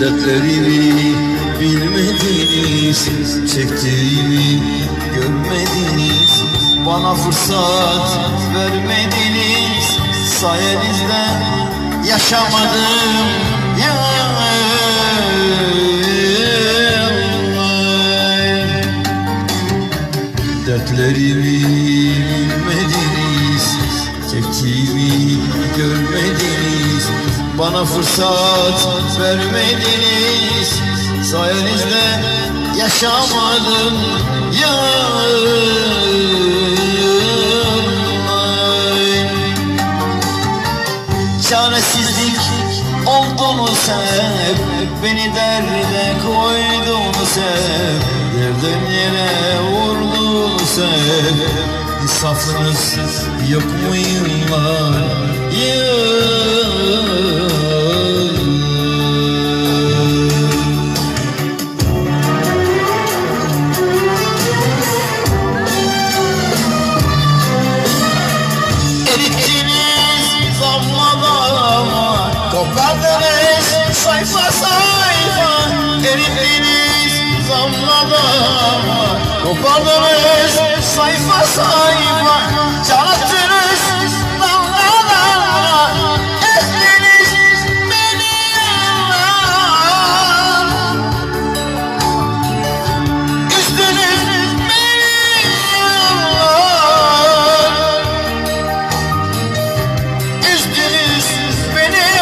Dertlerimi bilmediniz Çektiğimi görmediniz. Bana fırsat vermediniz Sayenizde yaşamadım. Ya Dertlerimi bilmediniz Çektiğimi görmediniz. Bana fırsat vermediniz. Sayenizde yaşamadım ya Çaresizlik oldunuz hep Beni derde koydunuz hep Derdim yere vurdunuz hep İnsafınız yok mu yıllar Yıl sayfa sayfa erittiniz zamla da Kopardınız sayfa sayfa çalattınız damla damla Ezdiniz beni yalan Üzdünüz beni yalan Üzdünüz beni